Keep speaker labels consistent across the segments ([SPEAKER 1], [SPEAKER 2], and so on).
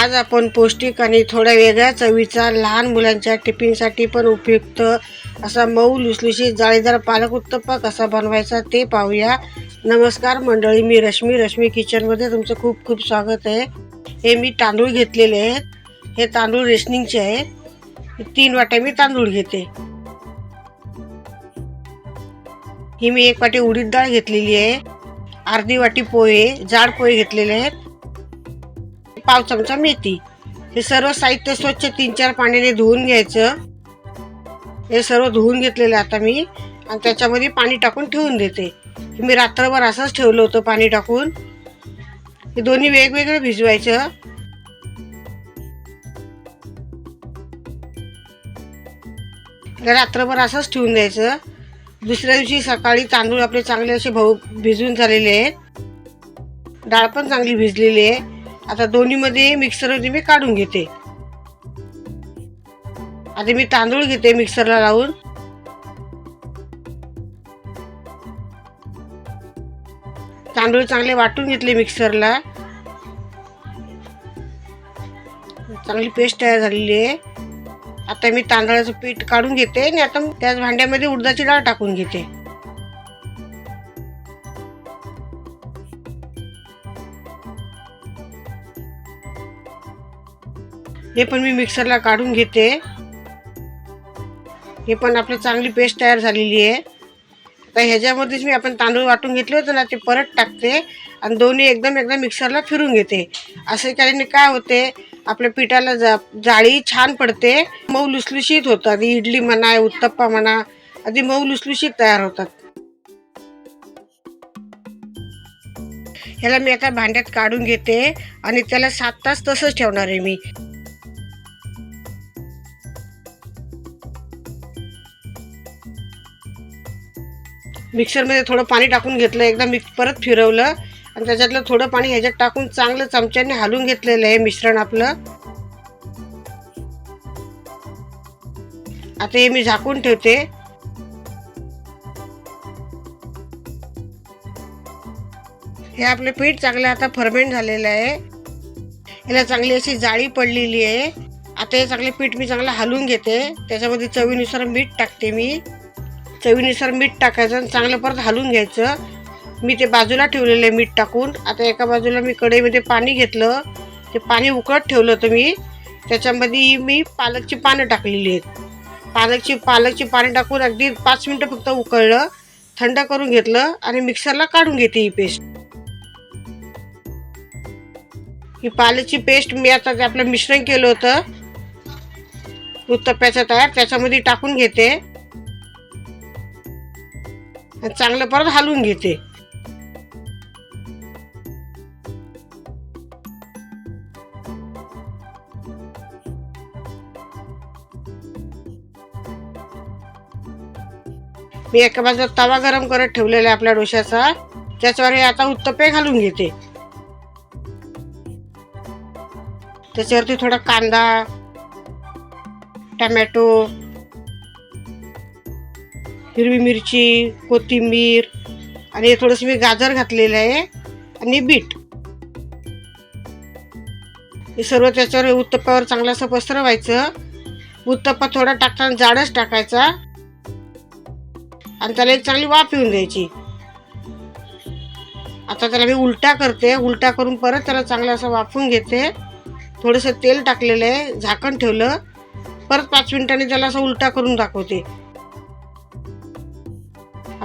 [SPEAKER 1] आज आपण पौष्टिक आणि थोड्या वेगळ्या चवीचा लहान मुलांच्या टिफिनसाठी पण उपयुक्त असा मऊ लुसलुशीत जाळीदार पालक उत्तप्पा कसा बनवायचा ते पाहूया. नमस्कार मंडळी मी रश्मी रश्मी किचनमध्ये तुमचं खूप खूप स्वागत आहे. हे मी तांदूळ घेतलेले आहेत. हे तांदूळ रेशनिंगचे आहेत. तीन वाट्या मी तांदूळ घेते. ही मी एक वाटी उडीद डाळ घेतलेली आहे. अर्धी वाटी पोहे जाड पोहे घेतलेले आहेत. पाव चमचा मेथी. हे सर्व साहित्य स्वच्छ तीन चार पाण्याने धुवून घ्यायचं. हे सर्व धुवून घेतलेलं आता मी. आणि त्याच्यामध्ये पाणी टाकून ठेवून देते. मी रात्रभर असंच ठेवलं होतं पाणी टाकून. हे दोन्ही वेगवेगळं भिजवायचं. रात्रभर असंच ठेवून द्यायचं. दुसऱ्या दिवशी सकाळी तांदूळ आपले चांगले असे भाऊ भिजून झालेले आहेत. डाळ पण चांगली भिजलेली आहे. आता दोन्हीमध्ये मिक्सरमध्ये मी काढून घेते. आता मी तांदूळ घेते मिक्सरला लावून. तांदूळ चांगले वाटून घेतले मिक्सरला चांगली पेस्ट तयार झालेली आहे. आता मी तांदळाचं पीठ काढून घेते आणि आता त्याच भांड्यामध्ये उडदाची डाळ टाकून घेते. हे पण मी मिक्सरला काढून घेते. हे पण आपली चांगली पेस्ट तयार झालेली आहे. आता ह्याच्यामध्येच मी आपण तांदूळ वाटून घेतले होते ना ते परत टाकते आणि दोन्ही एकदम एकदम मिक्सरला फिरून घेते. असं केल्याने काय होते आपल्या पिठाला जा जाळी छान पडते. मऊ लुसलुशीत होतात. इडली म्हणा उत्तप्पा म्हणा आधी मऊ लुसलुशीत तयार होतात. ह्याला मी आता भांड्यात काढून घेते आणि त्याला सात तास तसंच ठेवणार आहे मी. मिक्सरमध्ये थोडं पाणी टाकून घेतलं एकदा मिक्स परत फिरवलं. आणि त्याच्यातलं थोडं पाणी ह्याच्यात टाकून चांगलं चमच्याने हलवून घेतलेलं आहे मिश्रण आपलं. आता हे मी झाकून ठेवते. हे आपले पीठ चांगलं आता फर्मेंट झालेलं आहे. याला चांगली अशी जाळी पडलेली आहे. आता हे चांगले पीठ मी चांगलं हलवून घेते. त्याच्यामध्ये चवीनुसार मीठ टाकते मी. चवीनुसार मीठ टाकायचं आणि चांगलं परत हलवून घ्यायचं. मी ते बाजूला ठेवलेलं आहे मीठ टाकून. आता एका बाजूला मी कढईमध्ये पाणी घेतलं. ते पाणी उकळत ठेवलं होतं मी. त्याच्यामध्ये मी पालकची पानं टाकलेली आहेत. पालकची पालकची पाने टाकून अगदी पाच मिनटं फक्त उकळलं थंड करून घेतलं आणि मिक्सरला काढून घेते ही पेस्ट ही पालकची पेस्ट मी आता ते आपलं मिश्रण केलं होतं उत्तप्प्याचं तयार त्याच्यामध्ये टाकून घेते. चांगलं परत हलवून घेते. मी एका बाजूला तवा गरम करत ठेवलेला आहे आपल्या डोश्याचा. त्याच्यावर हे आता उत्तपे घालून घेते. त्याच्यावरती थोडा कांदा टमॅटो हिरवी मिरची कोथिंबीर आणि हे थोडंसं मी गाजर घातलेलं आहे आणि बीट. हे सर्व त्याच्यावर उत्तप्पावर चांगलं असं पसरवायचं उत्तप्पा थोडा टाकताना जाडच टाकायचा. आणि त्याला एक चांगली वाफ येऊन द्यायची. आता त्याला मी उलटा करते. उलटा करून परत त्याला चांगलं असं वाफून घेते. थोडंसं तेल टाकलेलं आहे. झाकण ठेवलं. परत पाच मिनिटांनी त्याला असं उलटा करून दाखवते.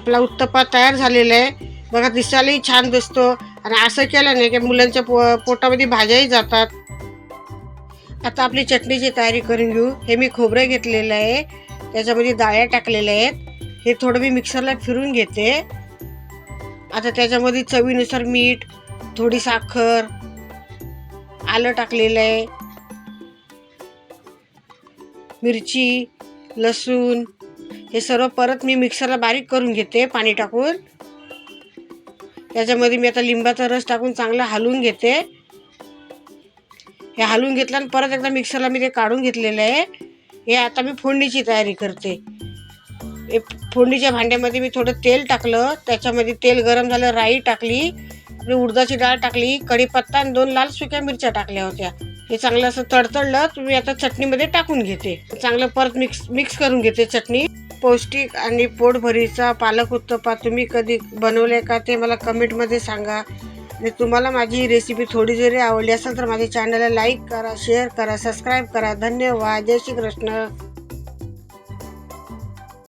[SPEAKER 1] आपला उत्तप्पा तयार झालेला आहे. बघा दिसायलाही छान दिसतो. आणि असं केलं नाही की मुलांच्या पो पोटामध्ये भाज्याही जातात. आता आपली चटणीची तयारी करून घेऊ. हे मी खोबरं घेतलेलं आहे. त्याच्यामध्ये डाळ्या टाकलेल्या आहेत. हे थोडं मी मिक्सरला फिरून घेते. आता त्याच्यामध्ये चवीनुसार मीठ थोडी साखर आलं टाकलेलं आहे. मिरची लसूण हे सर्व परत मी मिक्सरला बारीक करून घेते पाणी टाकून. त्याच्यामध्ये मी आता लिंबाचा रस टाकून चांगलं हलवून घेते. हे हलवून घेतलं आणि परत एकदा मिक्सरला मी ते काढून घेतलेलं आहे. हे आता मी फोडणीची तयारी करते. हे फोडणीच्या भांड्यामध्ये मी थोडं तेल टाकलं. त्याच्यामध्ये तेल गरम झालं राई टाकली आपली उडदाची डाळ टाकली कढीपत्ता आणि दोन लाल सुक्या मिरच्या टाकल्या होत्या. हे चांगलं असं तडतडलं तुम्ही आता चटणीमध्ये टाकून घेते. चांगलं परत मिक्स मिक्स करून घेते चटणी. पौष्टिक आणि पोटभरीचा पालक उत्तप्पा तुम्ही कधी बनवले का ते मला कमेंटमध्ये सांगा. आणि तुम्हाला माझी ही रेसिपी थोडी जरी आवडली असेल तर माझ्या चॅनलला लाईक करा शेअर करा सबस्क्राईब करा. धन्यवाद. जय श्री कृष्ण